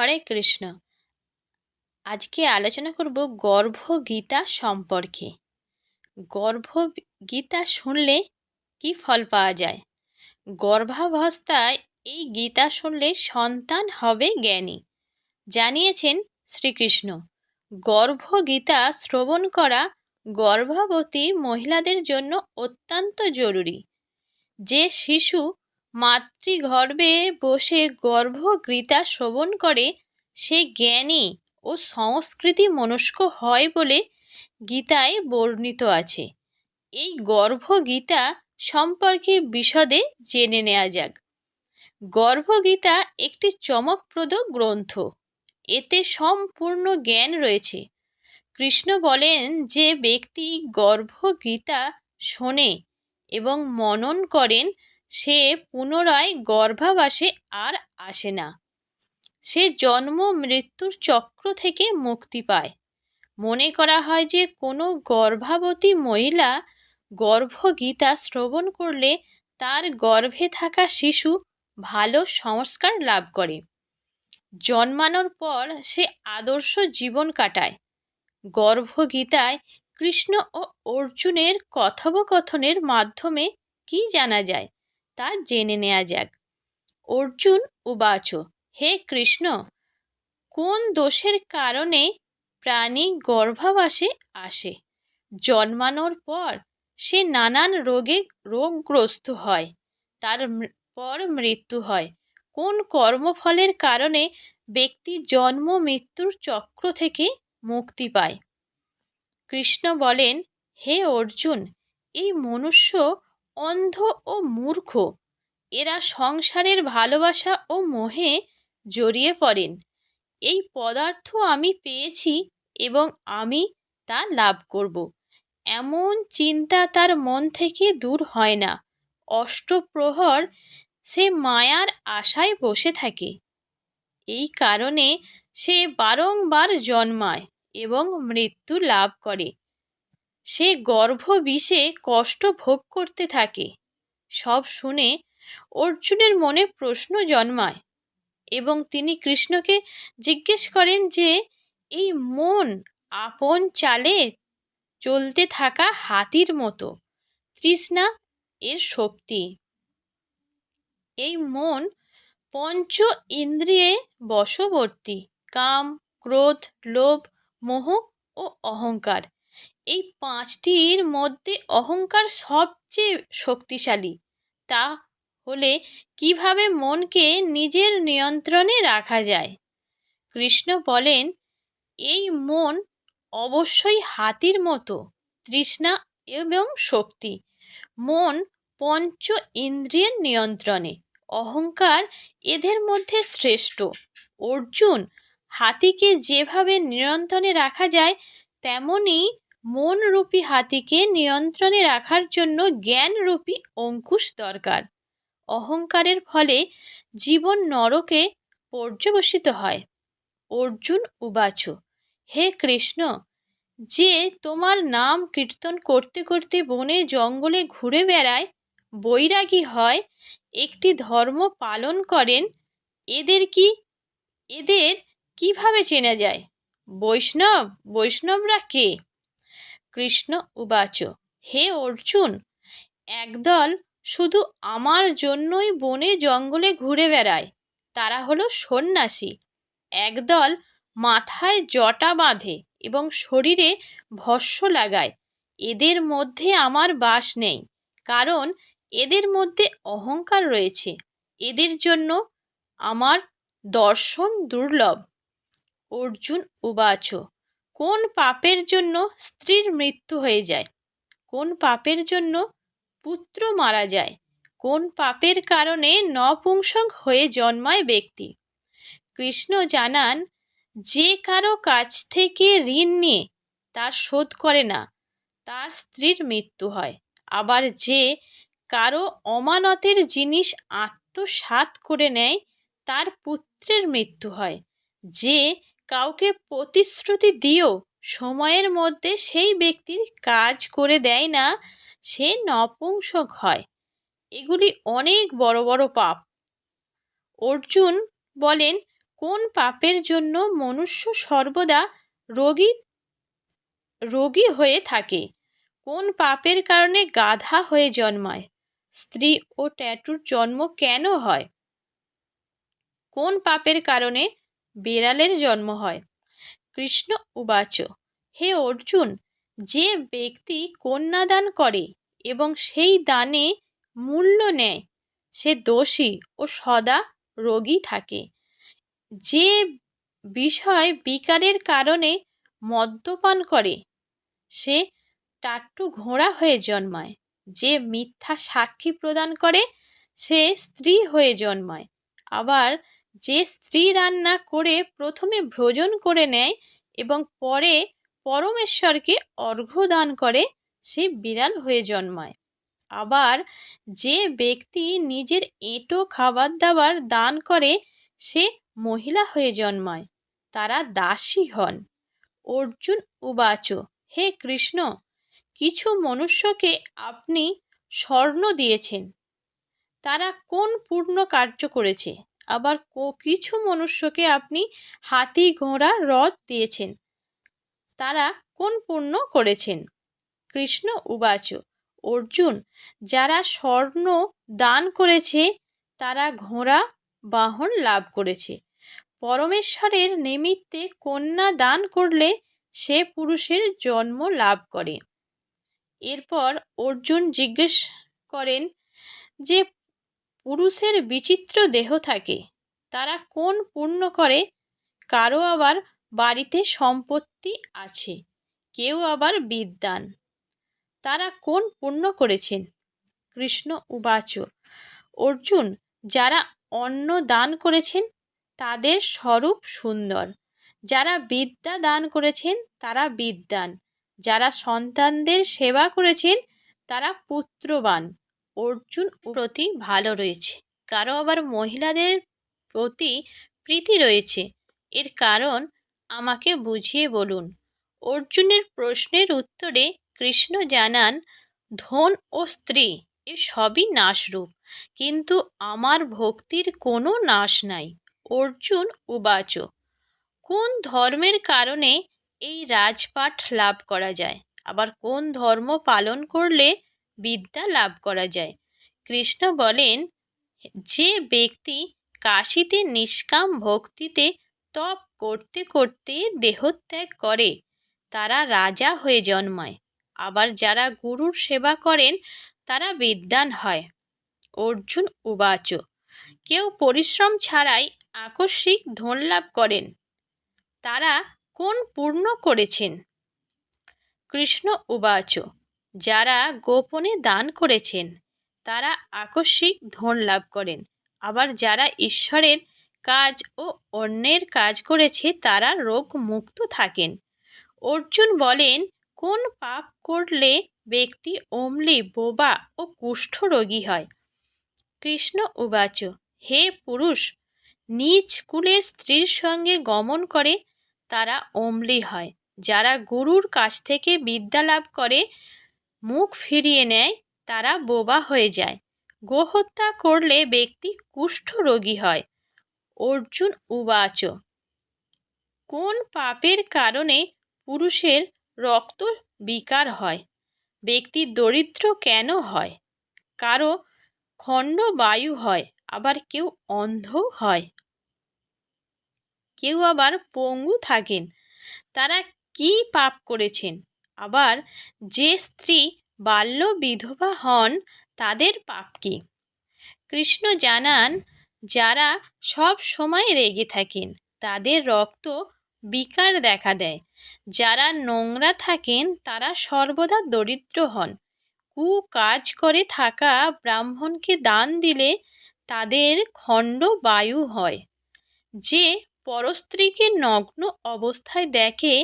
হরে কৃষ্ণ। আজকে আলোচনা করব গর্ভগীতা সম্পর্কে। গর্ভগীতা শুনলে কি ফল পাওয়া যায়? গর্ভাবস্থায় এই গীতা শুনলে সন্তান হবে জ্ঞানী। জানিয়েছেন শ্রীকৃষ্ণ। গর্ভগীতা শ্রবণ করা গর্ভবতী মহিলাদের জন্য অত্যন্ত জরুরি। যে শিশু মাতৃগর্ভে বসে গর্ভগীতা শ্রবণ করে, সে জ্ঞানী ও সংস্কৃতি মনস্ক হয় বলে গীতায় বর্ণিত আছে। এই গর্ভগীতা সম্পর্কে বিশদে জেনে নেওয়া যাক। গর্ভগীতা একটি চমকপ্রদ গ্রন্থ। এতে সম্পূর্ণ জ্ঞান রয়েছে। কৃষ্ণ বলেন যে ব্যক্তি গর্ভগীতা শোনে এবং মনন করেন সে পুনরায় গর্ভাবাসে আর আসে না। সে জন্ম মৃত্যুর চক্র থেকে মুক্তি পায়। মনে করা হয় যে কোনো গর্ভাবতী মহিলা গর্ভগীতা শ্রবণ করলে তার গর্ভে থাকা শিশু ভালো সংস্কার লাভ করে। জন্মানোর পর সে আদর্শ জীবন কাটায়। গর্ভগীতায় কৃষ্ণ ও অর্জুনের কথোপকথনের মাধ্যমে কি জানা যায়? তা জেনে নেওয়া যাক। অর্জুন উবাচ হে কৃষ্ণ, কোন দোষের কারণে প্রাণী গর্ভাবাসে আসে? জন্মানোর পর সে নানান রোগে রোগগ্রস্ত হয়, তার পর মৃত্যু হয়। কোন কর্মফলের কারণে ব্যক্তি জন্ম মৃত্যুর চক্র থেকে মুক্তি পায়? কৃষ্ণ বলেন, হে অর্জুন, এই মনুষ্য অন্ধ ও মূর্খ। এরা সংসারের ভালোবাসা ও মোহে জড়িয়ে পড়েন। এই পদার্থ আমি পেয়েছি এবং আমি তা লাভ করব। এমন চিন্তা তার মন থেকে দূর হয় না। অষ্টপ্রহর সে মায়ার আশায় বসে থাকে। এই কারণে সে বারংবার জন্মায় এবং মৃত্যু লাভ করে। সে গর্ভবিষে কষ্ট ভোগ করতে থাকে। সব শুনে অর্জুনের মনে প্রশ্ন জন্মায় এবং তিনি কৃষ্ণকে জিজ্ঞেস করেন যে, এই মন আপন চালে চলতে থাকা হাতির মতো, তৃষ্ণা এর শক্তি। এই মন পঞ্চ ইন্দ্রিয়ে বশবর্তী, কাম, ক্রোধ, লোভ, মোহ ও অহংকার। এই পাঁচটির মধ্যে অহংকার সবচেয়ে শক্তিশালী। তা হলে কীভাবে মনকে নিজের নিয়ন্ত্রণে রাখা যায়? কৃষ্ণ বলেন, এই মন অবশ্যই হাতির মতো, তৃষ্ণা এবং শক্তি। মন পঞ্চ ইন্দ্রিয়ের নিয়ন্ত্রণে। অহংকার এদের মধ্যে শ্রেষ্ঠ। অর্জুন হাতিকে যেভাবে নিয়ন্ত্রণে রাখা যায়, তেমনই মনরূপী হাতিকে নিয়ন্ত্রণে রাখার জন্য জ্ঞানরূপী অঙ্কুশ দরকার। অহংকারের ফলে জীবন নরকে পর্যবসিত হয়। অর্জুন উবাচ, হে কৃষ্ণ, যে তোমার নাম কীর্তন করতে করতে বনে জঙ্গলে ঘুরে বেড়ায়, বৈরাগী হয়, একটি ধর্ম পালন করেন, এদের কি, এদের কীভাবে চেনা যায়? বৈষ্ণব, বৈষ্ণবরা কে? কৃষ্ণ উবাচ। হে অর্জুন, একদল শুধু আমার জন্যই বনে জঙ্গলে ঘুরে বেড়ায়, তারা হলো সন্ন্যাসী। একদল মাথায় জটা বাঁধে এবং শরীরে ভস্য লাগায়। এদের মধ্যে আমার বাস নেই, কারণ এদের মধ্যে অহংকার রয়েছে। এদের জন্য আমার দর্শন দুর্লভ। অর্জুন উবাচ। কোন পাপের জন্য স্ত্রীর মৃত্যু হয়ে যায়? কোন পাপের জন্য পুত্র মারা যায়? কোন পাপের কারণে নপুংসক হয়ে জন্মায় ব্যক্তি? কৃষ্ণ জানান, যে কারও কাছ থেকে ঋণ নিয়ে তার শোধ করে না, তার স্ত্রীর মৃত্যু হয়। আবার যে কারও অমানতের জিনিস আত্মসাৎ করে নেয়, তার পুত্রের মৃত্যু হয়। যে কাউকে প্রতিশ্রুতি দিয়েও সময়ের মধ্যে সেই ব্যক্তির কাজ করে দেয় না, সে নপুংসক হয়। এগুলি অনেক বড় বড় পাপ। অর্জুন বলেন, কোন পাপের জন্য মনুষ্য সর্বদা রোগী রোগী হয়ে থাকে? কোন পাপের কারণে গাধা হয়ে জন্মায়? স্ত্রী ও ট্যাটুর জন্ম কেন হয়? কোন পাপের কারণে বিড়ালের জন্ম হয়। কৃষ্ণ উবাচ, হে অর্জুন, যে ব্যক্তি কন্যাদান করে এবং সেই দানে মূল্য নেয়, সে দোষী ও সদা রোগী থাকে। যে বিষয় বিকারের কারণে মদ্যপান করে, সে টাট্টু ঘোড়া হয়ে জন্মায়। যে মিথ্যা সাক্ষী প্রদান করে, সে স্ত্রী হয়ে জন্মায়। আবার যে স্ত্রী রান্না করে প্রথমে ভোজন করে নেয় এবং পরে পরমেশ্বরকে অর্ঘ্য দান করে, সে বিড়াল হয়ে জন্মায়। আবার যে ব্যক্তি নিজের এঁটো খাবার দাবার দান করে, সে মহিলা হয়ে জন্মায়। তারা দাসী হন। অর্জুন উবাচ, হে কৃষ্ণ, কিছু মনুষ্যকে আপনি স্বর্ণ দিয়েছেন। তারা কোন পূর্ণ কার্য করেছে? আবার কিছু মনুষ্যকে আপনি হাতি, ঘোড়া রথ দিয়েছেন। তারা কোন পূর্ণ করেছেন? কৃষ্ণ উবাচ, অর্জুন, যারা স্বর্ণ দান করেছে, তারা ঘোড়া বাহন লাভ করেছে। পরমেশ্বরের নিমিত্তে কন্যা দান করলে সে পুরুষের জন্ম লাভ করে। এরপর অর্জুন জিজ্ঞেস করেন যে পুরুষের বিচিত্র দেহ থাকে। তারা কোন পূর্ণ করে, কারও আবার বাড়িতে সম্পত্তি আছে, কেউ আবার বিদ্যান। তারা কোন পূর্ণ করেছেন? কৃষ্ণ উবাচ, অর্জুন, যারা অন্ন দান করেছেন, তাদের স্বরূপ সুন্দর। যারা বিদ্যা দান করেছেন, তারা বিদ্যান। যারা সন্তানদের সেবা করেছেন, তারা পুত্রবান। অর্জুন প্রতি ভালো রয়েছে। কারও আবার মহিলাদের প্রতি প্রীতি রয়েছে। এর কারণ আমাকে বুঝিয়ে বলুন। অর্জুনের প্রশ্নের উত্তরে কৃষ্ণ জানান, ধন ও স্ত্রী, এ সবই নাশরূপ। কিন্তু আমার ভক্তির কোনো নাশ নাই। অর্জুন উবাচ। কোন ধর্মের কারণে এই রাজপাঠ লাভ করা যায়? আবার কোন ধর্ম পালন করলে বিদ্যা লাভ করা যায়। কৃষ্ণ বলেন, যে ব্যক্তি কাশিতে নিষ্কাম ভক্তিতে তপ করতে করতে দেহত্যাগ করে, তারা রাজা হয়ে জন্মায়। আবার যারা গুরুর সেবা করেন, তারা বিদ্যান হয়। অর্জুন উবাচ, কেউ পরিশ্রম ছাড়াই আকস্মিক ধন লাভ করেন। তারা কোন পূর্ণ করেছেন? কৃষ্ণ উবাচ যারা গোপনে দান করেছেন, তারা আকস্মিক ধন লাভ করেন। আবার যারা ঈশ্বরের কাজ ও অন্যের কাজ করেছে, তারা রোগ মুক্ত থাকেন। অর্জুন বলেন, কোন পাপ করলে ব্যক্তি অমলি, বোবা ও কুষ্ঠ রোগী হয়? কৃষ্ণ উবাচ, হে পুরুষ, নিজ কুলের স্ত্রীর সঙ্গে গমন করে তারা অমলি হয়। যারা গুরুর কাছ থেকে বিদ্যা লাভ করে মুখ ফিরিয়ে নেয়, তারা বোবা হয়ে যায়। গোহত্যা করলে ব্যক্তি কুষ্ঠ রোগী হয়। অর্জুন উবাচ। কোন পাপের কারণে পুরুষের রক্ত বিকার হয়? ব্যক্তি দরিদ্র কেন হয়? কারও খণ্ড বায়ু হয়, আবার কেউ অন্ধ হয়। কেউ আবার পঙ্গু থাকেন। তারা কি পাপ করেছেন? আবার যে স্ত্রী বাল্য বিধবা হন, তাদের পাপ কি? কৃষ্ণ জানান, যারা সব সময় রেগে থাকেন, তাদের রক্ত বিকার দেখা দেয়। যারা নোংরা থাকেন, তারা সর্বদা দরিদ্র হন। কু কাজ করে থাকা ব্রাহ্মণকে দান দিলে তাদের খণ্ড বায়ু হয়। যে পরস্ত্রীকে নগ্ন অবস্থায় দেখে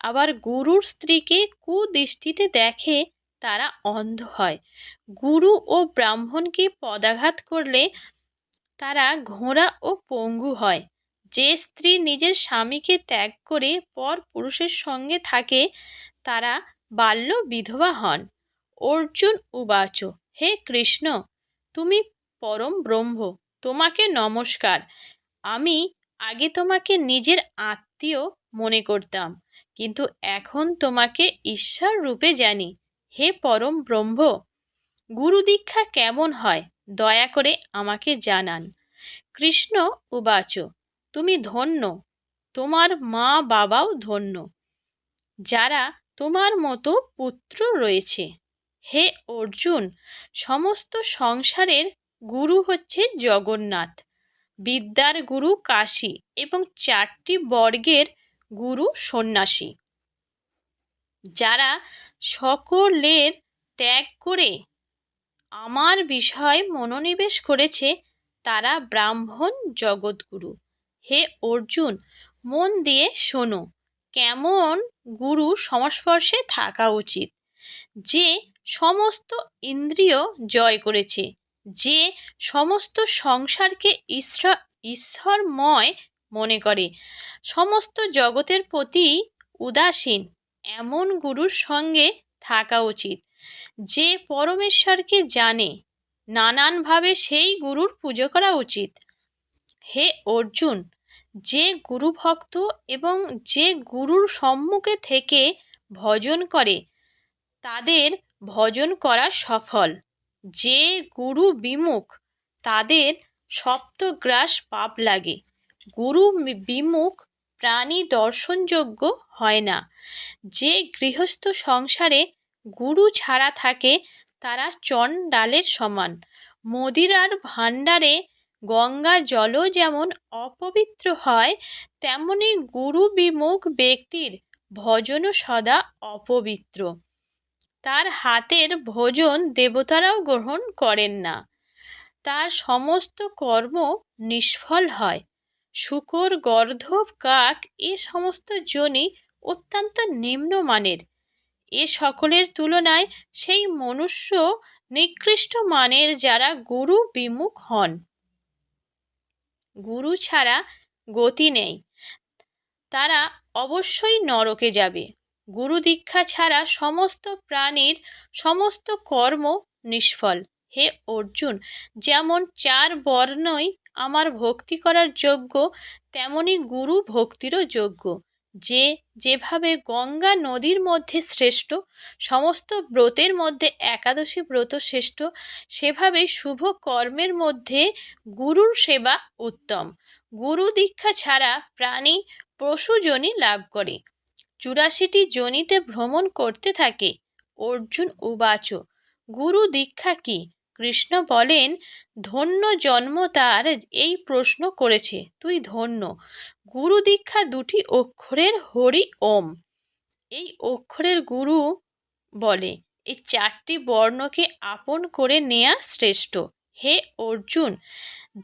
আবার গুরুর স্ত্রীকে কুদৃষ্টিতে দেখে তারা অন্ধ হয়। গুরু ও ব্রাহ্মণকে পদাঘাত করলে তারা ঘোড়া ও পঙ্গু হয়। যে স্ত্রী নিজের স্বামীকে ত্যাগ করে পর পুরুষের সঙ্গে থাকে, তারা বাল্য বিধবা হন। অর্জুন উবাচ, হে কৃষ্ণ, তুমি পরম ব্রহ্ম, তোমাকে নমস্কার। আমি আগে তোমাকে নিজের আত্মীয় মনে করতাম। কিন্তু এখন তোমাকে ঈশ্বর রূপে জানি। হে পরম ব্রহ্ম, গুরু দীক্ষা কেমন হয়? দয়া করে আমাকে জানান। কৃষ্ণ উবাচ, তুমি ধন্য, তোমার মা বাবাও ধন্য, যারা তোমার মতো পুত্র রয়েছে। হে অর্জুন, সমস্ত সংসারের গুরু হচ্ছে জগন্নাথ। বিদ্যার গুরু কাশী এবং চারটি বর্গের গুরু সন্ন্যাসী। যারা সকলের ত্যাগ করে আমার বিষয় মনোনিবেশ করেছে, তারা ব্রাহ্মণ জগৎগুরু। হে অর্জুন, মন দিয়ে শোনো, কেমন গুরু সংস্পর্শে থাকা উচিত? যে সমস্ত ইন্দ্রিয় জয় করেছে, যে সমস্ত সংসারকে ঈশ্বর, ঈশ্বরময় মনে করে। সমস্ত জগতের প্রতি উদাসীন, এমন গুরুর সঙ্গে থাকা উচিত, যে পরমেশ্বরকে জানে, নানানভাবে সেই গুরুর পুজো করা উচিত। হে অর্জুন, যে গুরু ভক্ত এবং যে গুরুর সম্মুখে থেকে ভজন করে, তাদের ভজন করা সফল। যে গুরু বিমুখ, তাদের সপ্তগ্রাস পাপ লাগে। গুরু বিমুখ প্রাণী দর্শনযোগ্য হয় না। যে গৃহস্থ সংসারে গুরু ছাড়া থাকে, তারা চণ্ডালের সমান। মদিরার ভাণ্ডারে গঙ্গা জলও যেমন অপবিত্র হয়, তেমনি গুরু বিমুখ ব্যক্তির ভজনও সদা অপবিত্র। তার হাতের ভোজন দেবতারাও গ্রহণ করেন না। তার সমস্ত কর্ম নিষ্ফল হয়। শুকর, গর্ধব, কাক এ সমস্ত জনি অত্যন্ত নিম্নমানের। এ সকলের তুলনায় সেই মনুষ্য নিকৃষ্ট মানের যারা গুরু বিমুখ হন। গুরু ছাড়া গতি নেই। তারা অবশ্যই নরকে যাবে। গুরু দীক্ষা ছাড়া সমস্ত প্রাণীর সমস্ত কর্ম নিষ্ফল। হে অর্জুন, যেমন চার বর্ণই আমার ভক্তি করার যোগ্য, তেমনি গুরু ভক্তিরও যোগ্য। যে যেভাবে গঙ্গা নদীর মধ্যে শ্রেষ্ঠ, সমস্ত ব্রতের মধ্যে একাদশী ব্রত শ্রেষ্ঠ সেভাবে শুভ কর্মের মধ্যে গুরুর সেবা উত্তম। গুরু দীক্ষা ছাড়া প্রাণী পশুজনি লাভ করে। চুরাশিটি জনিতে ভ্রমণ করতে থাকে। অর্জুন উবাচ, গুরু দীক্ষা কি? কৃষ্ণ বলেন, ধন্য জন্ম তার এই প্রশ্ন করেছে, তুই ধন্য। গুরু দীক্ষা দুটি অক্ষরের হরি ওম। এই অক্ষরের গুরু বলে, এই চারটি বর্ণকে আপন করে নেয়া শ্রেষ্ঠ। হে অর্জুন,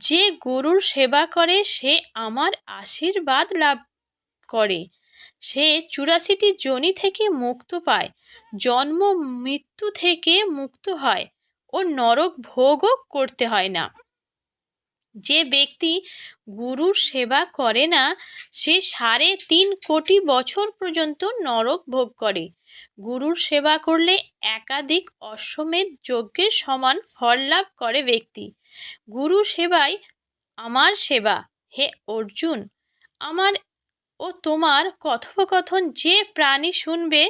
যে গুরুর সেবা করে, সে আমার আশীর্বাদ লাভ করে। সে চুরাশিটি জনি থেকে মুক্ত পায়, জন্ম মৃত্যু থেকে মুক্ত হয়। ও নরক ভোগও করতে হয় না। যে ব্যক্তি গুরুর সেবা করে না, সে সাড়ে তিন কোটি বছর পর্যন্ত নরক ভোগ করে। গুরুর সেবা করলে একাধিক অশ্বমেধ যজ্ঞের সমান ফল লাভ করে ব্যক্তি। গুরু সেবাই আমার সেবা, হে অর্জুন! আমার ও তোমার কথোপকথন যে প্রাণী শুনবে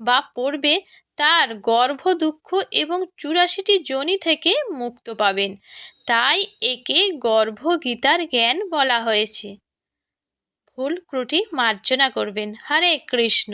বা পড়বে তার গর্ভ দুঃখ এবং চুরাশিটি জনি থেকে মুক্ত পাবেন। তাই একে গর্ভগীতার জ্ঞান বলা হয়েছে। ভুল ক্রুটি মার্জনা করবেন। হরে কৃষ্ণ।